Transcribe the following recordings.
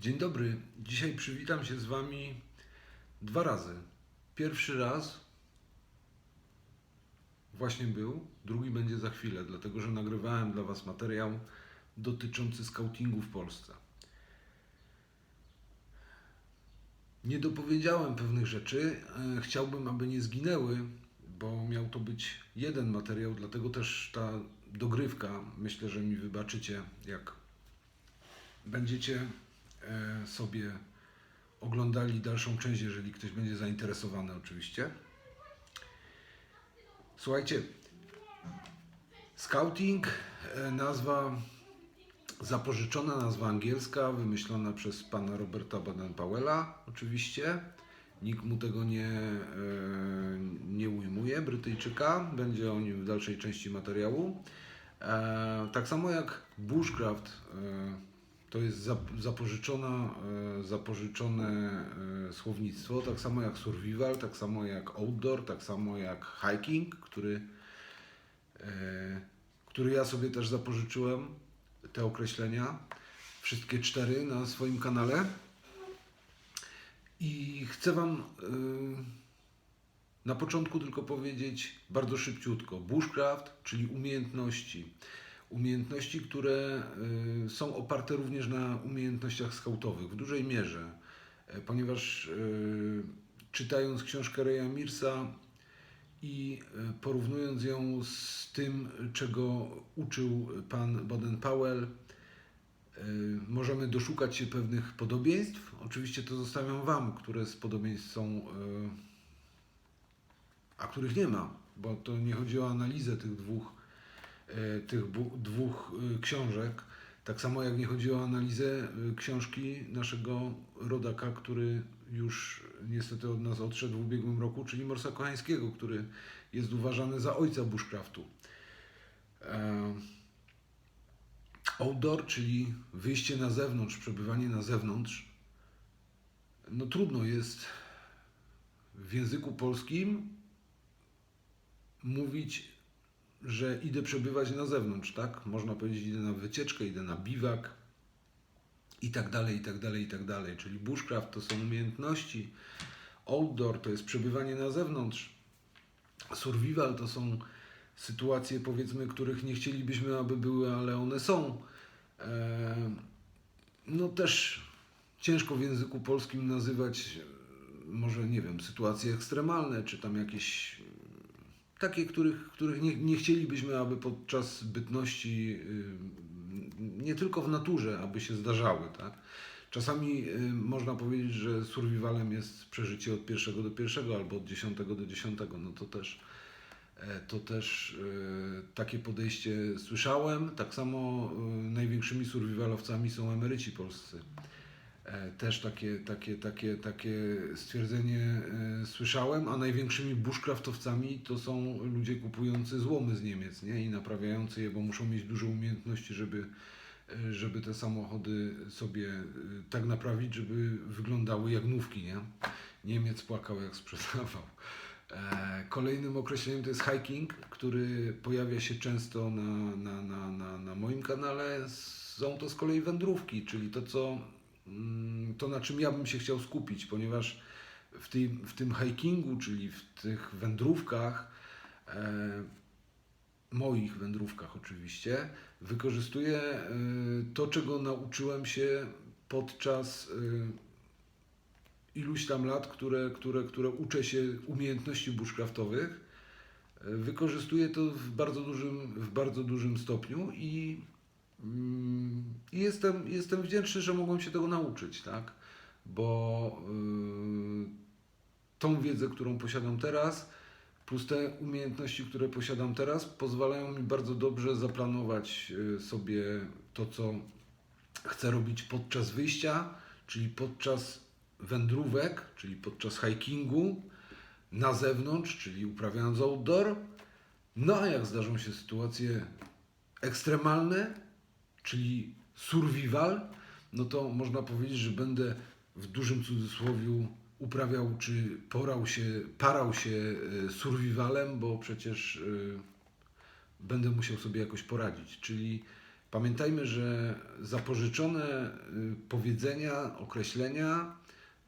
Dzień dobry. Dzisiaj przywitam się z Wami dwa razy. Pierwszy raz właśnie był, drugi będzie za chwilę, dlatego że nagrywałem dla Was materiał dotyczący scoutingu w Polsce. Nie dopowiedziałem pewnych rzeczy. e, Chciałbym, aby nie zginęły, bo miał to być jeden materiał, dlatego też ta dogrywka, myślę, że mi wybaczycie, jak będziecie sobie oglądali dalszą część, jeżeli ktoś będzie zainteresowany oczywiście. Słuchajcie, scouting, e, nazwa zapożyczona, nazwa angielska, wymyślona przez pana Roberta Baden-Powella oczywiście. Nikt mu tego nie, e, nie ujmuje, Brytyjczyka. Będzie o nim w dalszej części materiału. E, tak samo jak bushcraft, e, to jest zap- zapożyczona, e, zapożyczone e, słownictwo, tak samo jak survival, tak samo jak outdoor, tak samo jak hiking, który, e, który ja sobie też zapożyczyłem, te określenia, wszystkie cztery na swoim kanale. I chcę Wam na początku tylko powiedzieć bardzo szybciutko. Bushcraft, czyli umiejętności. Umiejętności, które y, są oparte również na umiejętnościach skautowych w dużej mierze, e, ponieważ y, czytając książkę Reya Mirsa i y, porównując ją z tym, czego uczył pan Baden-Powell, Y, możemy doszukać się pewnych podobieństw. Oczywiście to zostawiam Wam, które z podobieństw są, a których nie ma, bo to nie chodzi o analizę tych dwóch, tych bu- dwóch y, książek. Tak samo jak nie chodzi o analizę y, książki naszego rodaka, który już niestety od nas odszedł w ubiegłym roku, czyli Morsa Kochańskiego, który jest uważany za ojca bushcraftu. E, Outdoor, czyli wyjście na zewnątrz, przebywanie na zewnątrz, no trudno jest w języku polskim mówić, że idę przebywać na zewnątrz, tak? Można powiedzieć, idę na wycieczkę, idę na biwak i tak dalej, i tak dalej, i tak dalej. Czyli bushcraft to są umiejętności, outdoor to jest przebywanie na zewnątrz, survival to są sytuacje, powiedzmy, których nie chcielibyśmy, aby były, ale one są. E, No też ciężko w języku polskim nazywać, może nie wiem, sytuacje ekstremalne, czy tam jakieś takie, których, których nie, nie chcielibyśmy, aby podczas bytności, y, nie tylko w naturze, aby się zdarzały, tak? Czasami y, można powiedzieć, że survivalem jest przeżycie od pierwszego do pierwszego albo od dziesiątego do dziesiątego, no to też E, to też e, takie podejście słyszałem. Tak samo największymi survivalowcami są emeryci polscy. E, Też takie, takie, takie, takie stwierdzenie e, słyszałem, a największymi bushcraftowcami to są ludzie kupujący złomy z Niemiec nie? i naprawiający je, bo muszą mieć duże umiejętności, żeby, e, żeby te samochody sobie tak naprawić, żeby wyglądały jak nówki. Nie? Niemiec płakał jak sprzedawał. Kolejnym określeniem to jest hiking, który pojawia się często na, na, na, na, na moim kanale. Są to z kolei wędrówki, czyli to, co, to na czym ja bym się chciał skupić, ponieważ w tym, w tym hikingu, czyli w tych wędrówkach, e, moich wędrówkach oczywiście, wykorzystuję e, to, czego nauczyłem się podczas e, iluś tam lat, które, które, które uczę się umiejętności bushcraftowych, e, wykorzystuję to w bardzo dużym, w bardzo dużym stopniu i, mm, i jestem, jestem wdzięczny, że mogłem się tego nauczyć, tak? Bo y, tą wiedzę, którą posiadam teraz, plus te umiejętności, które posiadam teraz, pozwalają mi bardzo dobrze zaplanować y, sobie to, co chcę robić podczas wyjścia, czyli podczas wędrówek, czyli podczas hikingu, na zewnątrz, czyli uprawiając outdoor. No a jak zdarzą się sytuacje ekstremalne, czyli survival, no to można powiedzieć, że będę w dużym cudzysłowiu uprawiał, czy porał się, parał się e, survivalem, bo przecież e, będę musiał sobie jakoś poradzić. Czyli Pamiętajmy, że zapożyczone y, powiedzenia, określenia,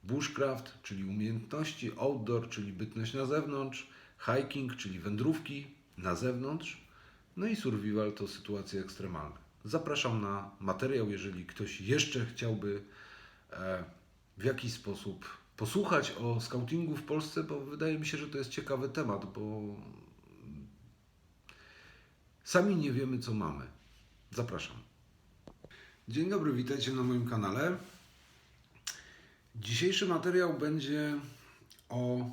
bushcraft, czyli umiejętności, outdoor, czyli bytność na zewnątrz, hiking, czyli wędrówki na zewnątrz, no i survival to sytuacje ekstremalne. Zapraszam na materiał, jeżeli ktoś jeszcze chciałby e, w jakiś sposób posłuchać o scoutingu w Polsce, bo wydaje mi się, że to jest ciekawy temat, bo sami nie wiemy, co mamy. Zapraszam. Dzień dobry, witajcie na moim kanale. Dzisiejszy materiał będzie o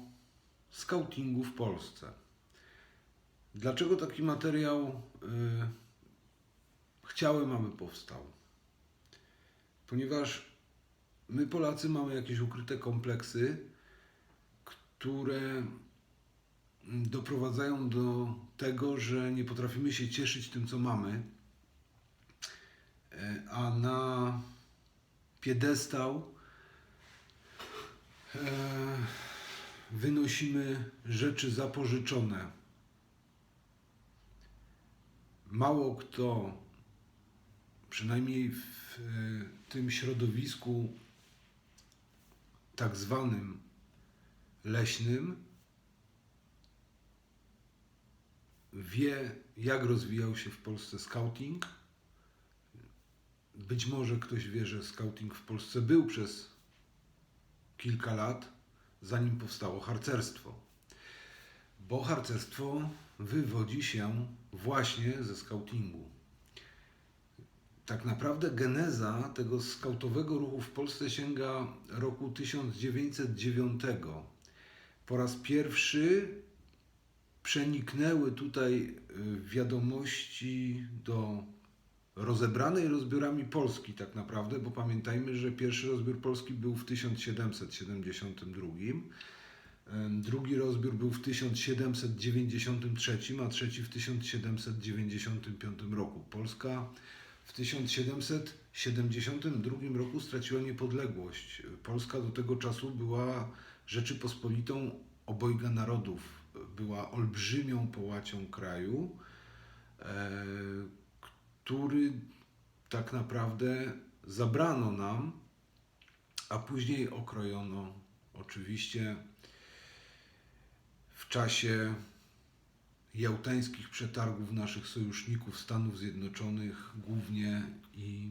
scoutingu w Polsce. Dlaczego taki materiał y, chciałem, aby powstał? Ponieważ my Polacy mamy jakieś ukryte kompleksy, które doprowadzają do tego, że nie potrafimy się cieszyć tym, co mamy, E, a na piedestał e, wynosimy rzeczy zapożyczone. Mało kto, przynajmniej w e, tym środowisku tak zwanym leśnym, wie, jak rozwijał się w Polsce scouting. Być może ktoś wie, że scouting w Polsce był przez kilka lat, zanim powstało harcerstwo. Bo harcerstwo wywodzi się właśnie ze scoutingu. Tak naprawdę geneza tego skautowego ruchu w Polsce sięga roku 1909. Po raz pierwszy przeniknęły tutaj y, wiadomości do rozebranej rozbiorami Polski tak naprawdę, bo pamiętajmy, że pierwszy rozbiór Polski był w 1772, em, drugi rozbiór był w 1793, a trzeci w 1795 roku. Polska w 1772 roku straciła niepodległość. Polska do tego czasu była Rzeczypospolitą obojga narodów. Była olbrzymią połacią kraju, e, który tak naprawdę zabrano nam, a później okrojono oczywiście w czasie jałtańskich przetargów naszych sojuszników Stanów Zjednoczonych, głównie i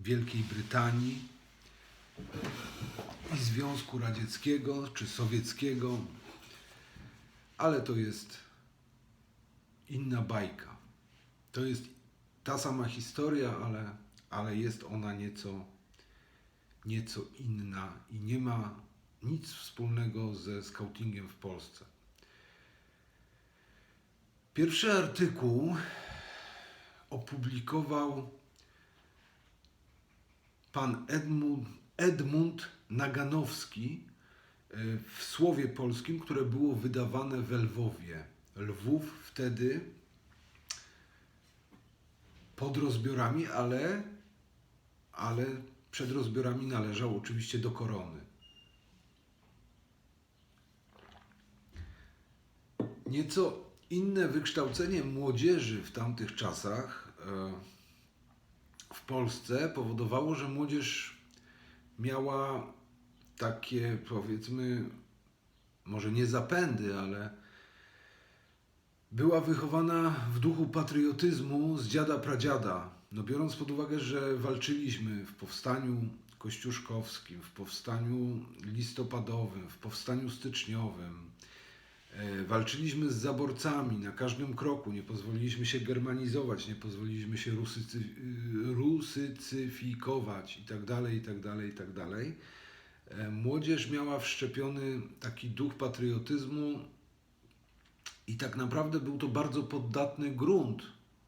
Wielkiej Brytanii i Związku Radzieckiego czy Sowieckiego, ale to jest inna bajka. To jest ta sama historia, ale, ale jest ona nieco, nieco inna i nie ma nic wspólnego ze scoutingiem w Polsce. Pierwszy artykuł opublikował pan Edmund, Edmund Naganowski y, w Słowie Polskim, które było wydawane w Lwowie. Lwów wtedy pod rozbiorami, ale, ale przed rozbiorami należał oczywiście do korony. Nieco inne wykształcenie młodzieży w tamtych czasach e, w Polsce powodowało, że młodzież miała takie, powiedzmy, może nie zapędy, ale była wychowana w duchu patriotyzmu z dziada pradziada. No biorąc pod uwagę, że walczyliśmy w powstaniu kościuszkowskim, w powstaniu listopadowym, w powstaniu styczniowym, walczyliśmy z zaborcami na każdym kroku, nie pozwoliliśmy się germanizować, nie pozwoliliśmy się rusycy, rusycyfikować itd., itd., itd. Młodzież miała wszczepiony taki duch patriotyzmu, i tak naprawdę był to bardzo poddatny grunt,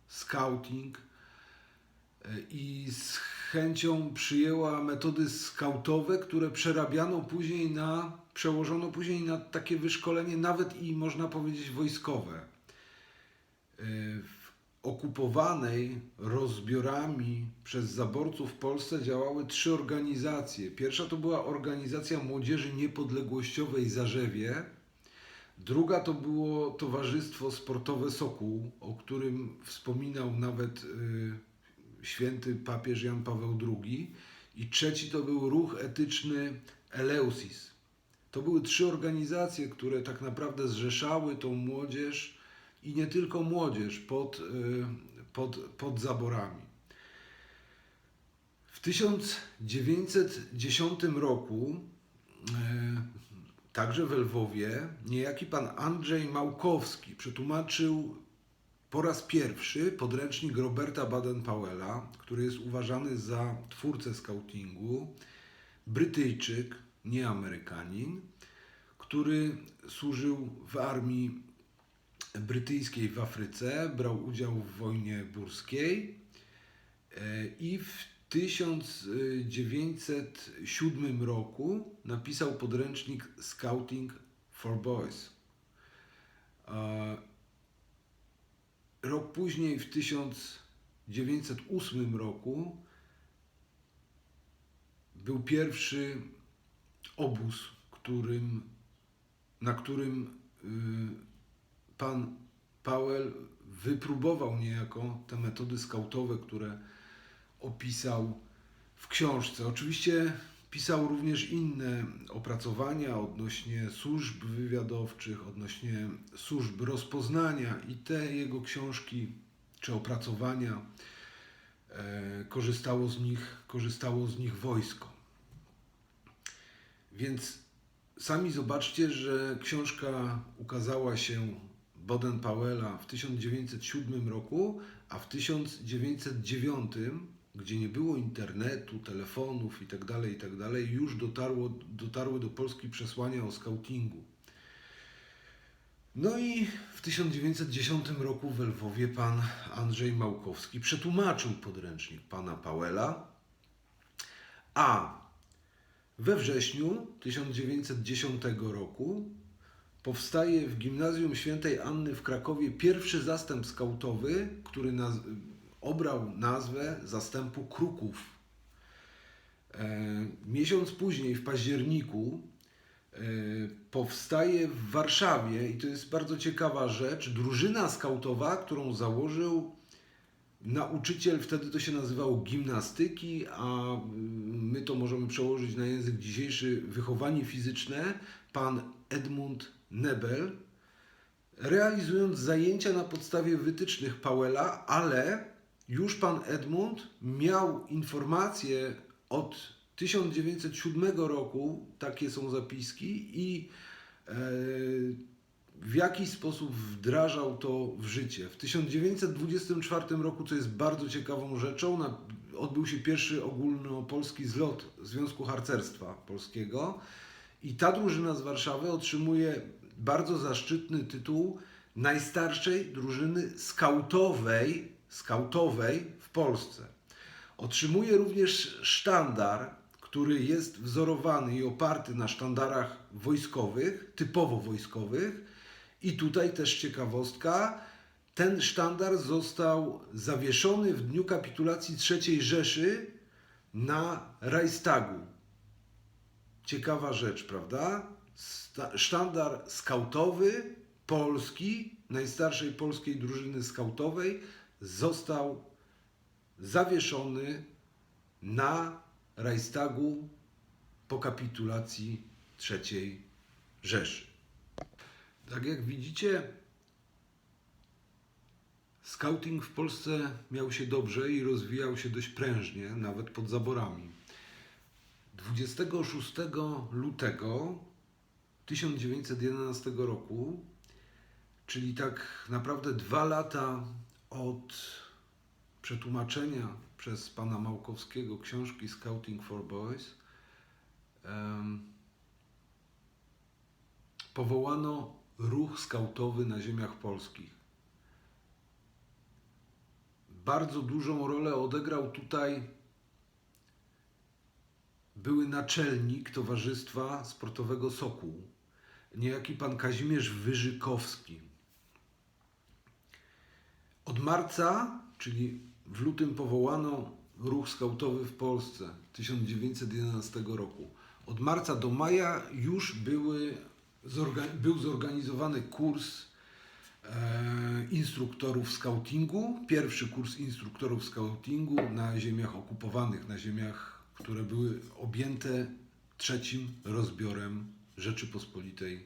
scouting, e, i z chęcią przyjęła metody skautowe, które przerabiano później na, przełożono później na takie wyszkolenie, nawet i można powiedzieć wojskowe. E, w okupowanej rozbiorami przez zaborców w Polsce działały trzy organizacje. Pierwsza to była organizacja Młodzieży Niepodległościowej Zarzewie, Druga to było Towarzystwo Sportowe Sokół, o którym wspominał nawet y, święty papież Jan Paweł II i trzeci to był ruch etyczny Eleusis. To były trzy organizacje, które tak naprawdę zrzeszały tą młodzież i nie tylko młodzież pod, y, pod, pod zaborami. W 1910 roku, e, także w Lwowie, niejaki pan Andrzej Małkowski przetłumaczył po raz pierwszy podręcznik Roberta Baden-Powella, który jest uważany za twórcę skautingu, Brytyjczyk, nie Amerykanin, który służył w armii brytyjskiej w Afryce, brał udział w wojnie burskiej e, i w 1907 roku napisał podręcznik Scouting for Boys. E, Rok później, w 1908 roku, był pierwszy obóz, którym, na którym y, pan Powell wypróbował niejako te metody skautowe, które opisał w książce. Oczywiście pisał również inne opracowania odnośnie służb wywiadowczych, odnośnie służb rozpoznania i te jego książki czy opracowania e, korzystało z nich, korzystało z nich wojsko. Więc sami zobaczcie, że książka ukazała się Boden-Powella w 1907 roku, a w 1909, gdzie nie było internetu, telefonów itd., itd., już dotarło, dotarły do Polski przesłania o skautingu. No i w 1910 roku w Lwowie pan Andrzej Małkowski przetłumaczył podręcznik pana Powella, a we wrześniu 1910 roku powstaje w Gimnazjum Świętej Anny w Krakowie pierwszy zastęp skautowy, który naz- obrał nazwę zastępu Kruków. E, miesiąc później, w październiku, e, powstaje w Warszawie, i to jest bardzo ciekawa rzecz, drużyna skautowa, którą założył nauczyciel, wtedy to się nazywało gimnastyki, a my to możemy przełożyć na język dzisiejszy, wychowanie fizyczne, pan Edmund Nebel, realizując zajęcia na podstawie wytycznych Powella, ale już pan Edmund miał informacje od 1907 roku, takie są zapiski, i e, w jakiś sposób wdrażał to w życie. W 1924 roku, co jest bardzo ciekawą rzeczą, odbył się pierwszy ogólnopolski zlot Związku Harcerstwa Polskiego i ta drużyna z Warszawy otrzymuje bardzo zaszczytny tytuł najstarszej drużyny skautowej, skautowej w Polsce. Otrzymuje również sztandar, który jest wzorowany i oparty na sztandarach wojskowych, typowo wojskowych. I tutaj też ciekawostka, ten sztandar został zawieszony w dniu kapitulacji III Rzeszy na Reichstagu. Ciekawa rzecz, prawda? Sztandar skautowy polski, najstarszej polskiej drużyny skautowej, został zawieszony na Reichstagu po kapitulacji III Rzeszy. Tak jak widzicie, scouting w Polsce miał się dobrze i rozwijał się dość prężnie, nawet pod zaborami. 26 lutego 1911 roku, czyli tak naprawdę dwa lata od przetłumaczenia przez pana Małkowskiego książki Scouting for Boys, em, powołano ruch skautowy na ziemiach polskich. Bardzo dużą rolę odegrał tutaj były naczelnik Towarzystwa Sportowego Sokół, niejaki pan Kazimierz Wyżykowski. Od marca, czyli w lutym powołano ruch skautowy w Polsce 1911 roku. Od marca do maja już były, był zorganizowany kurs e, instruktorów scoutingu. Pierwszy kurs instruktorów scoutingu na ziemiach okupowanych, na ziemiach, które były objęte trzecim rozbiorem Rzeczypospolitej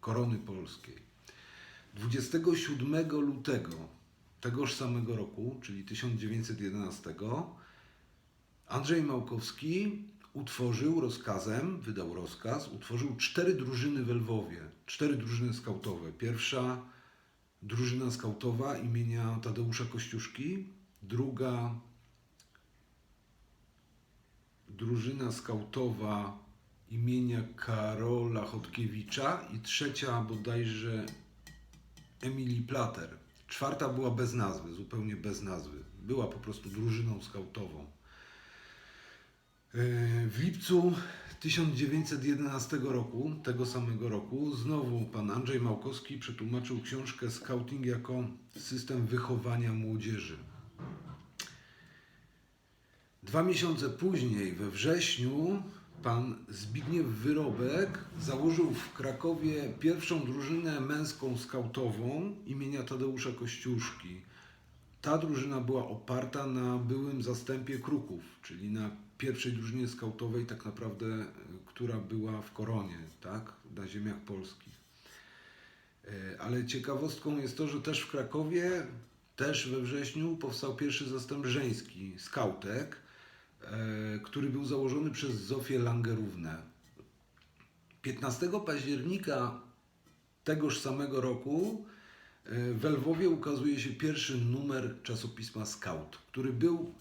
Korony Polskiej. 27 lutego tegoż samego roku, czyli 1911, Andrzej Małkowski utworzył rozkazem, wydał rozkaz, utworzył cztery drużyny w Lwowie, cztery drużyny skautowe. Pierwsza drużyna skautowa imienia Tadeusza Kościuszki, druga drużyna skautowa imienia Karola Chodkiewicza i trzecia bodajże Emilii Plater. Czwarta była bez nazwy, zupełnie bez nazwy. Była po prostu drużyną skautową. Yy, W lipcu 1911 roku, tego samego roku, znowu pan Andrzej Małkowski przetłumaczył książkę Scouting jako system wychowania młodzieży. Dwa miesiące później, we wrześniu, pan Zbigniew Wyrobek założył w Krakowie pierwszą drużynę męską skautową imienia Tadeusza Kościuszki. Ta drużyna była oparta na byłym zastępie Kruków, czyli na pierwszej drużynie skautowej, tak naprawdę, y, która była w Koronie, tak, na ziemiach polskich. E, Ale ciekawostką jest to, że też w Krakowie, też we wrześniu powstał pierwszy zastęp żeński, skautek, e, który był założony przez Zofię Langerównę. 15 października tegoż samego roku e, w Lwowie ukazuje się pierwszy numer czasopisma Scout, który był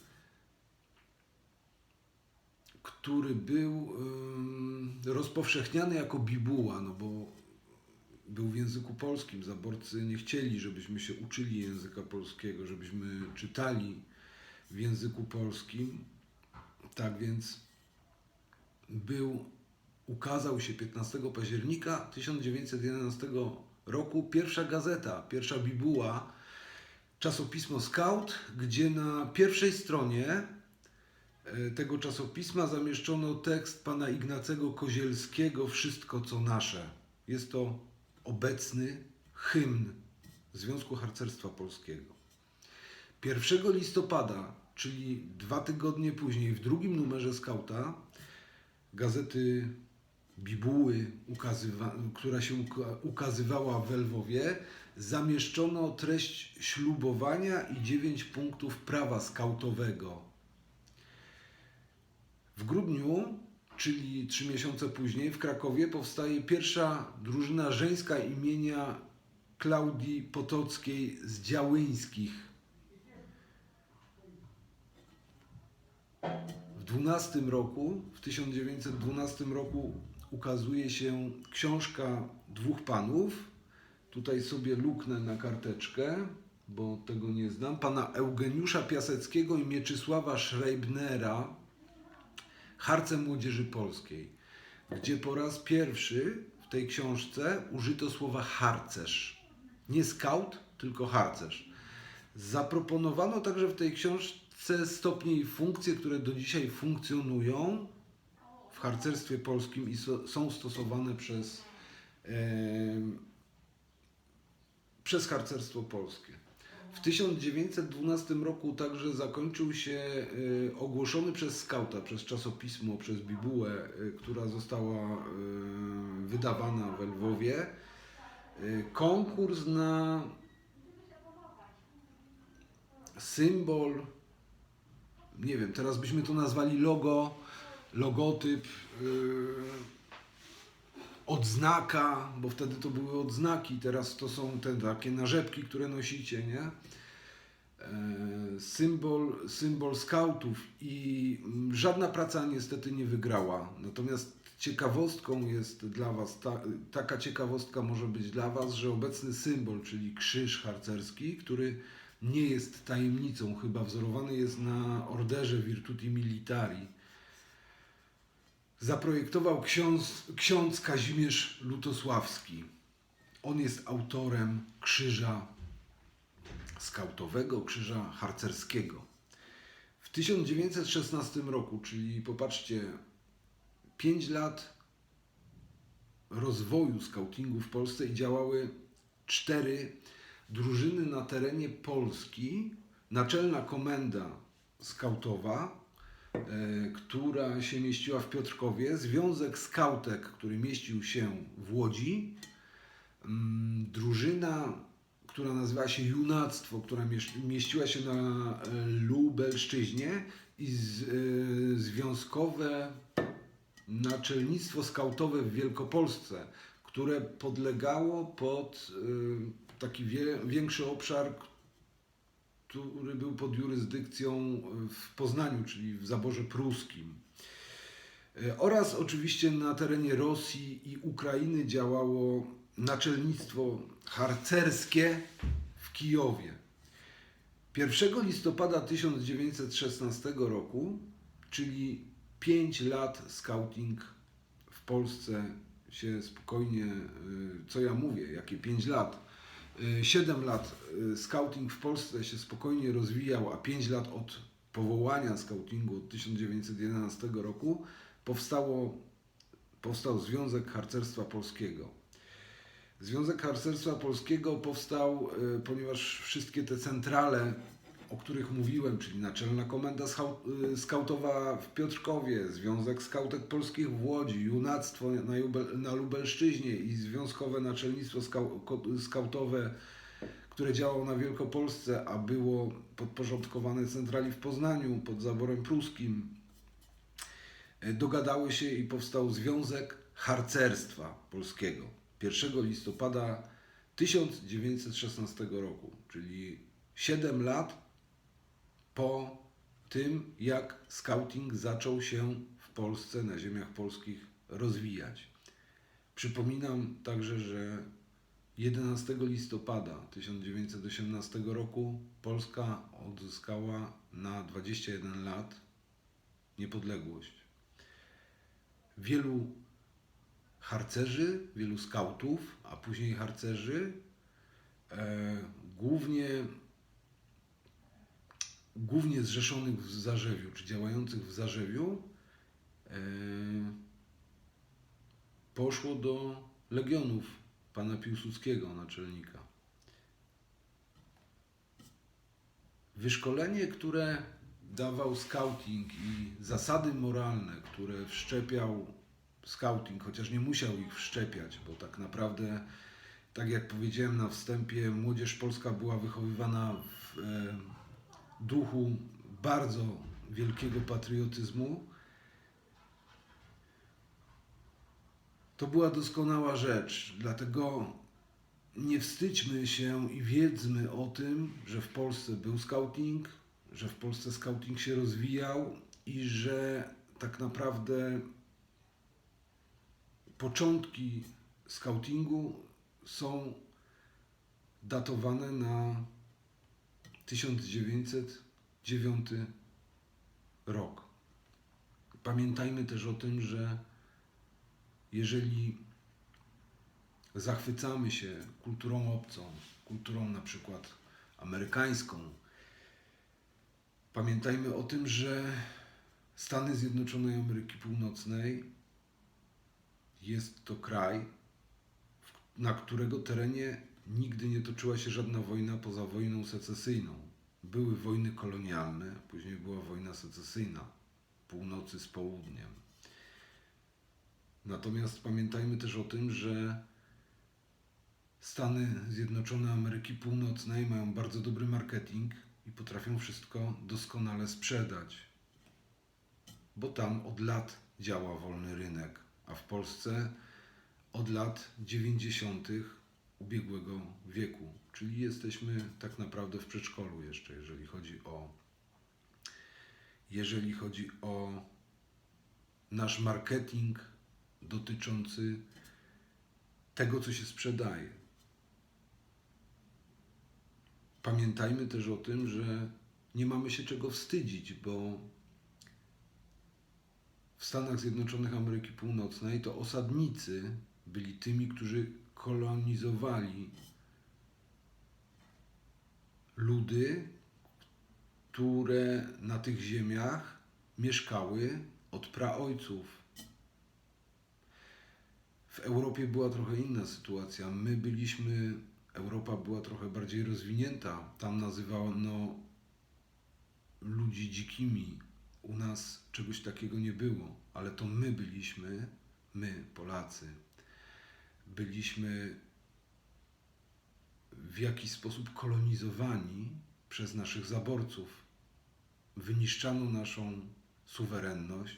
który był rozpowszechniany jako bibuła, no bo był w języku polskim. Zaborcy nie chcieli, żebyśmy się uczyli języka polskiego, żebyśmy czytali w języku polskim. Tak więc był, ukazał się 15 października 1911 roku pierwsza gazeta, pierwsza bibuła, czasopismo Scout, gdzie na pierwszej stronie tego czasopisma zamieszczono tekst pana Ignacego Kozielskiego Wszystko co nasze. Jest to obecny hymn Związku Harcerstwa Polskiego. 1 listopada, czyli dwa tygodnie później, w drugim numerze Skauta, gazety Bibuły, która się uka- ukazywała w Lwowie, zamieszczono treść ślubowania i dziewięć punktów prawa skautowego. W grudniu, czyli trzy miesiące później, w Krakowie powstaje pierwsza drużyna żeńska imienia Klaudii Potockiej z Działyńskich. W 12 roku, w 1912 roku ukazuje się książka dwóch panów. Tutaj sobie luknę na karteczkę, bo tego nie znam. Pana Eugeniusza Piaseckiego i Mieczysława Schreibnera, Harce Młodzieży Polskiej, gdzie po raz pierwszy w tej książce użyto słowa harcerz. Nie scout, tylko harcerz. Zaproponowano także w tej książce stopnie i funkcje, które do dzisiaj funkcjonują w harcerstwie polskim i so, są stosowane przez, em, przez harcerstwo polskie. W 1912 roku także zakończył się y, ogłoszony przez skauta, przez czasopismo, przez bibułę, y, która została y, wydawana w Lwowie, konkurs na symbol, nie wiem, teraz byśmy to nazwali logo, logotyp, odznaka, bo wtedy to były odznaki, teraz to są te takie narzepki, które nosicie, nie? E, Symbol, symbol skautów i mm, żadna praca niestety nie wygrała. Natomiast ciekawostką jest dla Was, ta, taka ciekawostka może być dla Was, że obecny symbol, czyli krzyż harcerski, który nie jest tajemnicą, chyba wzorowany jest na orderze Virtuti Militari, zaprojektował ksiądz, ksiądz Kazimierz Lutosławski. On jest autorem krzyża skautowego, krzyża harcerskiego. W 1916 roku, czyli popatrzcie, 5 lat rozwoju skautingu w Polsce i działały cztery drużyny na terenie Polski, naczelna komenda skautowa, która się mieściła w Piotrkowie, Związek Skautek, który mieścił się w Łodzi, mm, drużyna, która nazywała się Junactwo, która mieściła się na e, Lubelszczyźnie. I z, e, związkowe naczelnictwo skautowe w Wielkopolsce, które podlegało pod taki wie, większy obszar, który był pod jurysdykcją w Poznaniu, czyli w zaborze pruskim. Y, Oraz oczywiście na terenie Rosji i Ukrainy działało naczelnictwo harcerskie w Kijowie. 1 listopada 1916 roku, czyli 5 lat scouting w Polsce się spokojnie, y, co ja mówię, jakie 5 lat, 7 lat y, scouting w Polsce się spokojnie rozwijał, a 5 lat od powołania scoutingu od 1911 roku powstało, powstał Związek Harcerstwa Polskiego. Związek Harcerstwa Polskiego powstał, y, ponieważ wszystkie te centrale, o których mówiłem, czyli Naczelna Komenda y, Skautowa w Piotrkowie, Związek Skautek Polskich w Łodzi, Junactwo na, Jubel, na Lubelszczyźnie i Związkowe Naczelnictwo Skautowe, które działało na Wielkopolsce, a było podporządkowane centrali w Poznaniu pod zaborem pruskim, y, dogadały się i powstał Związek Harcerstwa Polskiego 1 listopada 1916 roku, czyli 7 lat po tym, jak scouting zaczął się w Polsce, na ziemiach polskich rozwijać. Przypominam także, że 11 listopada 1918 roku Polska odzyskała na 21 lat niepodległość. Wielu harcerzy, wielu skautów, a później harcerzy, e, głównie, głównie zrzeszonych w Zarzewiu, czy działających w Zarzewiu, e, poszło do legionów pana Piłsudskiego, naczelnika. Wyszkolenie, które dawał scouting i zasady moralne, które wszczepiał scouting, chociaż nie musiał ich wszczepiać, bo tak naprawdę, tak jak powiedziałem na wstępie, młodzież polska była wychowywana w e, duchu bardzo wielkiego patriotyzmu. To była doskonała rzecz, dlatego nie wstydźmy się i wiedzmy o tym, że w Polsce był scouting, że w Polsce scouting się rozwijał i że tak naprawdę początki scoutingu są datowane na 1909 rok. Pamiętajmy też o tym, że jeżeli zachwycamy się kulturą obcą, kulturą na przykład amerykańską, pamiętajmy o tym, że Stany Zjednoczonej Ameryki Północnej jest to kraj, na którego terenie nigdy nie toczyła się żadna wojna poza wojną secesyjną. Były wojny kolonialne, później była wojna secesyjna północy z południem. Natomiast pamiętajmy też o tym, że Stany Zjednoczone Ameryki Północnej mają bardzo dobry marketing i potrafią wszystko doskonale sprzedać, bo tam od lat działa wolny rynek, a w Polsce od lat 90. ubiegłego wieku, czyli jesteśmy tak naprawdę w przedszkolu jeszcze, jeżeli chodzi o jeżeli chodzi o nasz marketing dotyczący tego, co się sprzedaje. Pamiętajmy też o tym, że nie mamy się czego wstydzić, bo w Stanach Zjednoczonych Ameryki Północnej to osadnicy byli tymi, którzy kolonizowali ludy, które na tych ziemiach mieszkały od praojców. W Europie była trochę inna sytuacja. My byliśmy Europa była trochę bardziej rozwinięta. Tam nazywano ludzi dzikimi. U nas czegoś takiego nie było, ale to my byliśmy, my, Polacy, byliśmy w jakiś sposób kolonizowani przez naszych zaborców. Wyniszczano naszą suwerenność,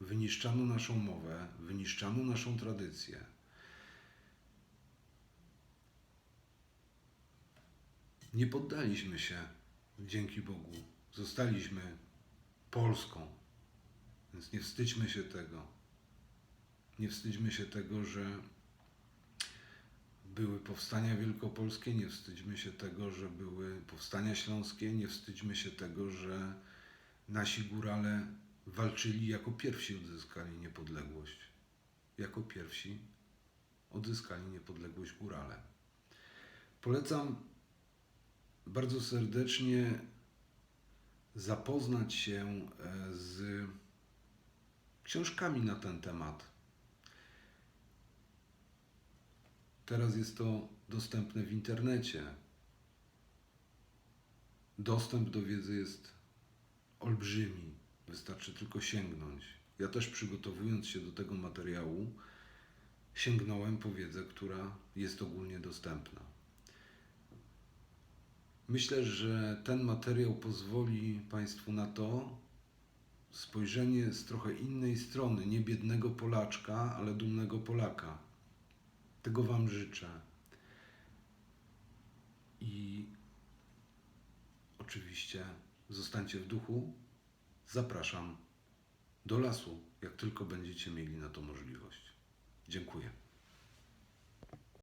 wyniszczano naszą mowę, wyniszczano naszą tradycję. Nie poddaliśmy się, dzięki Bogu. Zostaliśmy Polską, więc nie wstydźmy się tego. Nie wstydźmy się tego, że były powstania wielkopolskie, nie wstydźmy się tego, że były powstania śląskie, nie wstydźmy się tego, że nasi górale walczyli jako pierwsi odzyskali niepodległość. Jako pierwsi odzyskali niepodległość górale. Polecam bardzo serdecznie zapoznać się e, z książkami na ten temat. Teraz jest to dostępne w internecie. Dostęp do wiedzy jest olbrzymi. Wystarczy tylko sięgnąć. Ja też przygotowując się do tego materiału, sięgnąłem po wiedzę, która jest ogólnie dostępna. Myślę, że ten materiał pozwoli Państwu na to spojrzenie z trochę innej strony, nie biednego Polaczka, ale dumnego Polaka. Tego Wam życzę. I oczywiście zostańcie w duchu. Zapraszam do lasu, jak tylko będziecie mieli na to możliwość. Dziękuję.